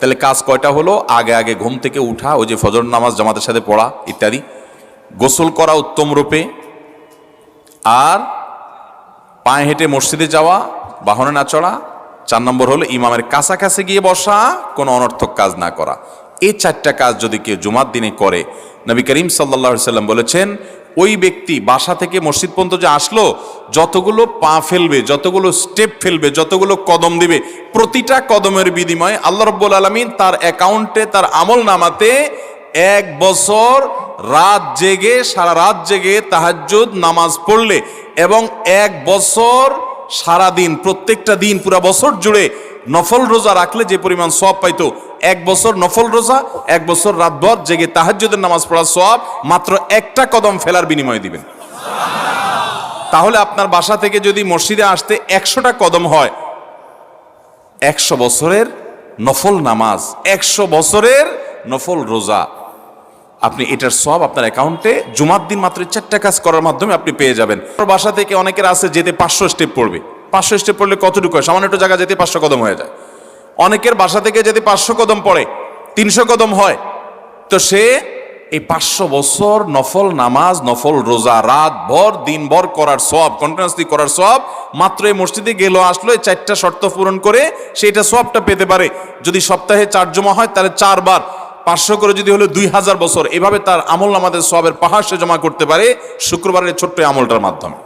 তাহলে কাজ কয়টা হলো? আগে আগে ঘুম থেকে উঠা, ওই যে ফজর নামাজ, জামাতের সাথে পড়া, ইত্যাদি। গোসল করা উত্তম রূপে। আর পায়ে হেঁটে মসজিদে যাওয়া, বাহনে না চড়া। চার নম্বর হলো ইমামের কাছাকাছি গিয়ে বসা, কোনো অনর্থক কাজ না করা। এই চারটা কাজ যদি কেউ জুমার দিনে করে, নবী করিম সাল্লা সাল্লাম বলেছেন ওই ব্যক্তি বাসা থেকে মসজিদ পর্যন্ত যে আসলো, যতগুলো পা ফেলবে, যতগুলো স্টেপ ফেলবে, যতগুলো কদম দিবে, প্রতিটা কদমের বিনিময়ে আল্লাহ রব্বুল আলমিন তার অ্যাকাউন্টে, তার আমল নামাতে এক বছর রাত জেগে, সারা রাত জেগে তাহাজ্জুদ, নামাজ পড়লে এবং এক বছর সারা দিন প্রত্যেকটা দিন পুরা বছর জুড়ে নফল রোজা রাখলে যে পরিমাণ সব পাইতো, এক বছর নফল রোজা, এক বছর রাত রাতভর জেগে তাহাজ্জুদের নামাজ পড়ার সব মাত্র একটা কদম ফেলার বিনিময়ে দিবেন। তাহলে আপনার বাসা থেকে যদি মসজিদে আসতে একশোটা কদম হয়, একশো বছরের নফল নামাজ, একশো বছরের নফল রোজা। আপনি এটার সব আপনার অ্যাকাউন্টে জুমার দিন মাত্র চারটা কাজ করার মাধ্যমে আপনি পেয়ে যাবেন। বাসা থেকে অনেকের আছে যেতে পাঁচশো স্টেপ পড়বে। পাঁচশো স্টেপ পড়লে কতটুকু হয়? সামান্য একটু জায়গা যেতে পাঁচশো কদম হয়ে যায়। অনেকের বাসা থেকে যদি পাঁচশো কদম পড়ে, তিনশো কদম হয়, তো সে এই পাঁচশো বছর নফল নামাজ, নফল রোজা, রাত ভর, দিন ভর করার সব কন্টিনিউসলি করার সব মাত্র এই মসজিদে গেল, আসলো, এই চারটা শর্ত পূরণ করে সেটা সবটা পেতে পারে। যদি সপ্তাহে চার জমা হয়, তাহলে চারবার। পাঁচশো করে যদি হলো দুই হাজার বছর, এভাবে তার আমল আমাদের সবের পাহাড় সে জমা করতে পারে, শুক্রবারের ছোট্ট আমলটার মাধ্যমে।